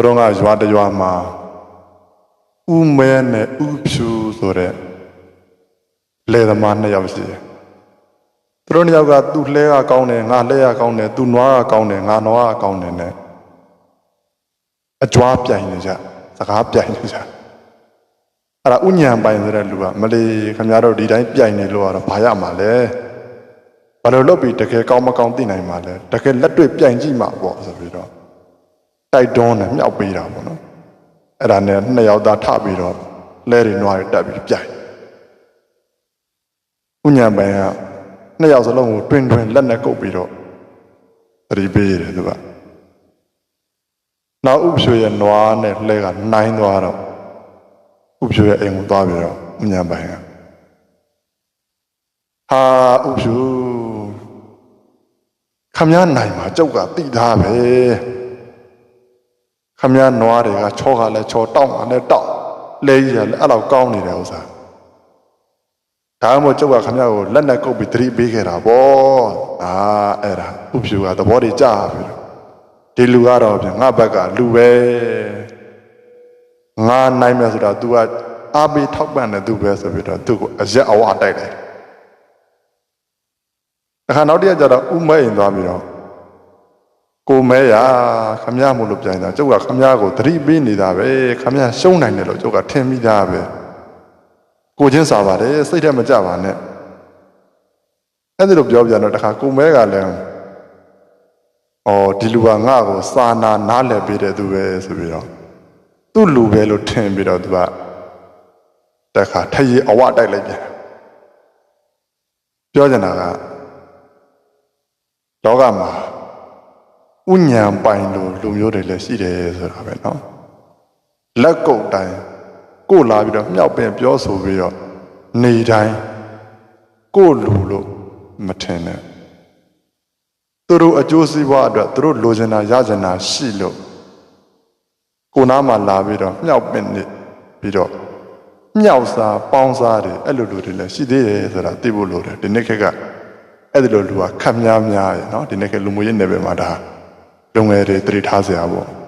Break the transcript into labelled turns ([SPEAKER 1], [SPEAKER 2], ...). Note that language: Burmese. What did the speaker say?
[SPEAKER 1] ိုတော့ကရွာတစ်ရွာမှာဥမဲနဲ့ဥဖြူဆိုတဲ့လေသမားနှစ်ယောက်ရှိတယ်သူတို့နှစ်ယောက်ကသူ့လှဲကကောင်းတယ်ငါလှဲကကောင်းတယ်သူနွားကကောင်းတယ်ငါနွားကကောင်းတယ်နဲ့အကြွားပြိုင်နေကြစကားပြိုင်နေကြအဲ့ဒါဥညံပိုင်ဆိုတဲ့လူကမလီခင်ဗျားတို့ဒီတိုင်းပြိုင်နေလို့ကတော့ဘာရမှာလဲဘာလို့လုပ်ပြီးတကယ်ကောင်းမကောင်းသိနိုင်မှာလဲတကယ်လက်တွေ့ပြိုင်ကြည့်မှာပေါ့ဆိုပြီး တော့တိုက်တွန်းတယ်မြောက်ပေးတာပေါ့နော်အဲ့ဒါနဲ့နှစ်ယောက်သားထပြီးတော့လဲတွေနွားတွေတက်ပြီးပြိုင်ဥညာပိုင်ကနှစ်ယောက်စလုံးကိုတွင်တွင်လက်နဲ့ကုပ်ပြီးတော့သတိပေးတယ်သူကနောက်ဥပ္ပရွှေရဲ့နွားနဲ့လှဲကနိုင်သွားတော့ဥပ္ပရွှေရဲ့အိမ်ကိုသွားပြီးတော့ဥညာပိုင်ကဟာဥပ္ပရွှေခမည်းနိုင်မှာကြောက်ကတိသားပဲ ခမည်းနွားတွေကချောကလည်းချောတောက်ကလည်းတောက်လဲကြီးကလည်းအဲ့လောက်ကောင်းနေတဲ့ဥစ္စာဒါမှမဟုတ်ကျုပ်ကခမည်းကိုလက်နဲ့ကုပ်ပြီးသတိပေးခဲ့တာဗောအာအဲ့ဒါဥပ္ပယကသဘောတည်ကြပြီလို့ဒီလူကတော့ပြန်ငါဘက်ကလူပဲငါနိုင်မယ်ဆိုတော့ तू ကအားပေးထောက်ပံ့တယ်သူပဲဆိုပြီးတော့သူ့ကိုအရက်အဝတိုက်တယ်အခါနောက်တစ်ရက်ကျတော့ဥမဲရင်သွားပြီးတော့ ကိုမဲရခမရမို့လို့ပြန်တာကျုပ်ကခမရကိုသတိပေးနေတာပဲခမရရှုံးနိုင်တယ်လို့ကျုပ်ကထင်မိတာပဲကိုချင်းစားပါတယ်စိတ်ထဲမကြပါနဲ့အဲ့ဒီလိုပြောပြန်တော့တခါကိုမဲကလည်းအော်ဒီလူကငါ့ကိုစာနာနားလည်ပေးတဲ့သူပဲဆိုပြီးတော့သူ့လူပဲလို့ထင်ပြီးတော့သူကတခါထရေအဝတိုက်လိုက်ပြန်ပြောချင်တာကလောကမှာ ဥညံပိုင်လို့လူမျိုးတွေလည်းရှိတယ်ဆိုတာပဲเนาะလက်ကုပ်တိုင်းကိုလာပြီးတော့မြောက်ပင်ပြောဆိုပြီးတော့နေတိုင်းကိုလူလို့မထင်နဲ့သူတို့အကျိုးစီးပွားအတွက်သူတို့လိုချင်တာရချင်တာရှိလို့ကိုနားမှာလာပြီးတော့မြောက်ပင်နေပြီးတော့မြောက်စားပေါင်းစားတယ်အဲ့လိုလူတွေလည်းရှိသေးတယ်ဆိုတာသိဖို့လိုတယ်ဒီနေ့ခေတ်ကအဲ့ဒီလိုလူကခက်များများရယ်เนาะဒီနေ့ခေတ်လူမျိုးရေးနယ်ပယ်မှာဒါ လုံငယ်တွေတည်ထားစရာပေါ့